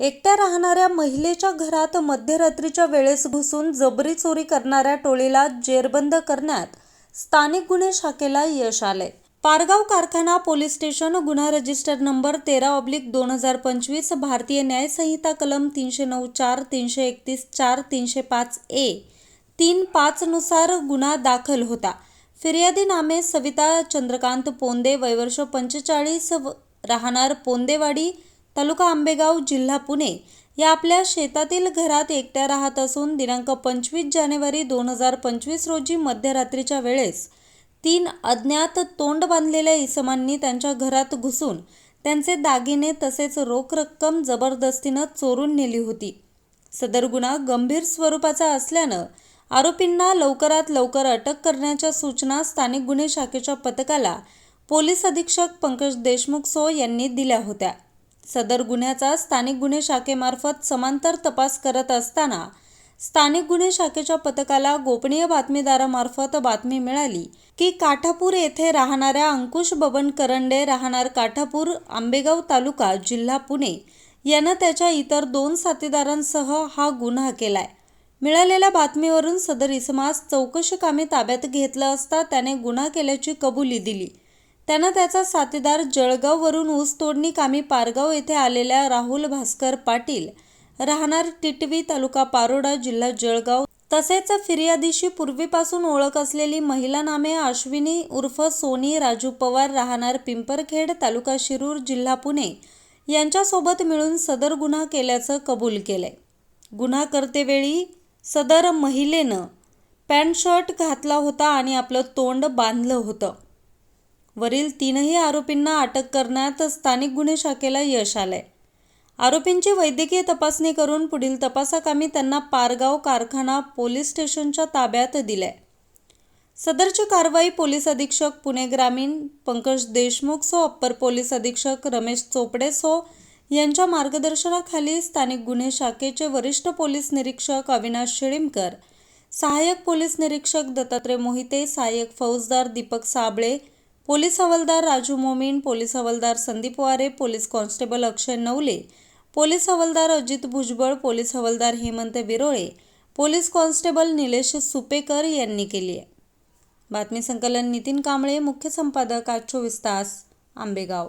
एकट्या राहणाऱ्या महिलेच्या घरात मध्यरात्रीच्या वेळेस घुसून जबरी चोरी करणाऱ्या टोळीला जेरबंद करण्यात स्थानिक गुन्हे शाखेला यश आले पारगाव कारखाना पोलीस स्टेशन गुन्हा रजिस्टर नंबर तेरा ऑब्लिक दोन हजार पंचवीस भारतीय न्याय संहिता कलम तीनशे नऊ चार तीनशे एकतीस चार तीनशे पाच ए तीन पाचनुसार गुन्हा दाखल होता. फिर्यादी नामे सविता चंद्रकांत पोंदे वयवर्ष पंचेचाळीस राहणार पोंदेवाडी तालुका आंबेगाव जिल्हा पुणे या आपल्या शेतातील घरात एकट्या राहत असून दिनांक पंचवीस जानेवारी दोन हजार पंचवीस रोजी मध्यरात्रीच्या वेळेस तीन अज्ञात तोंड बांधलेल्या इसमांनी त्यांच्या घरात घुसून त्यांचे दागिने तसेच रोख रक्कम जबरदस्तीनं चोरून नेली होती. सदर गुन्हा गंभीर स्वरूपाचा असल्यानं आरोपींना लवकरात लवकर अटक करण्याच्या सूचना स्थानिक गुन्हे शाखेच्या पथकाला पोलीस अधीक्षक पंकज देशमुख सो यांनी दिल्या होत्या. सदर गुन्ह्याचा स्थानिक गुन्हे शाखेमार्फत समांतर तपास करत असताना स्थानिक गुन्हे शाखेच्या पथकाला गोपनीय बातमीदारामार्फत बातमी मिळाली की काठापूर येथे राहणाऱ्या अंकुश बबन करंडे राहणार काठापूर आंबेगाव तालुका जिल्हा पुणे. यानं त्याच्या इतर दोन साथीदारांसह हा गुन्हा केलाय. मिळालेल्या बातमीवरून सदर इसमास चौकशी कामी ताब्यात घेतलं असता त्याने गुन्हा केल्याची कबुली दिली. त्यानं त्याचा साथीदार जळगाववरून ऊस तोडणी कामी पारगाव येथे आलेल्या राहुल भास्कर पाटील राहणार टिटवी तालुका पारोडा जिल्हा जळगाव. तसेच फिर्यादीशी पूर्वीपासून ओळख असलेली महिला नामे अश्विनी उर्फ सोनी राजू पवार राहणार पिंपरखेड तालुका शिरूर जिल्हा पुणे यांच्यासोबत मिळून सदर गुन्हा केल्याचं कबूल केलंय. गुन्हा करतेवेळी सदर महिलेनं पॅन्ट शर्ट घातला होता आणि आपलं तोंड बांधलं होतं. वरील तीनही आरोपींना अटक करण्यात स्थानिक गुन्हे शाखेला यश आलंय. आरोपींची वैद्यकीय तपासणी करून पुढील तपासाकामी त्यांना पारगाव कारखाना पोलीस स्टेशनच्या ताब्यात दिलाय. सदरची कारवाई पोलीस अधीक्षक पुणे ग्रामीण पंकज देशमुख सो अप्पर पोलीस अधीक्षक रमेश चोपडे सो यांच्या मार्गदर्शनाखाली स्थानिक गुन्हे शाखेचे वरिष्ठ पोलीस निरीक्षक अविनाश शिळीमकर सहाय्यक पोलीस निरीक्षक दत्तात्रय मोहिते सहाय्यक फौजदार दीपक साबळे पोलीस हवालदार राजू मोमीन पोलीस हवालदार Sandeep Ware police constable Akshay Navale police हवालदार अजित भुजबळ पोलीस हवालदार हेमंत बिरोळे पोलीस कॉन्स्टेबल निलेश सुपेकर यांनी केली आहे. बातमी संकलन नितीन कांबळे मुख्य संपादक आज चोवीस तास आंबेगाव.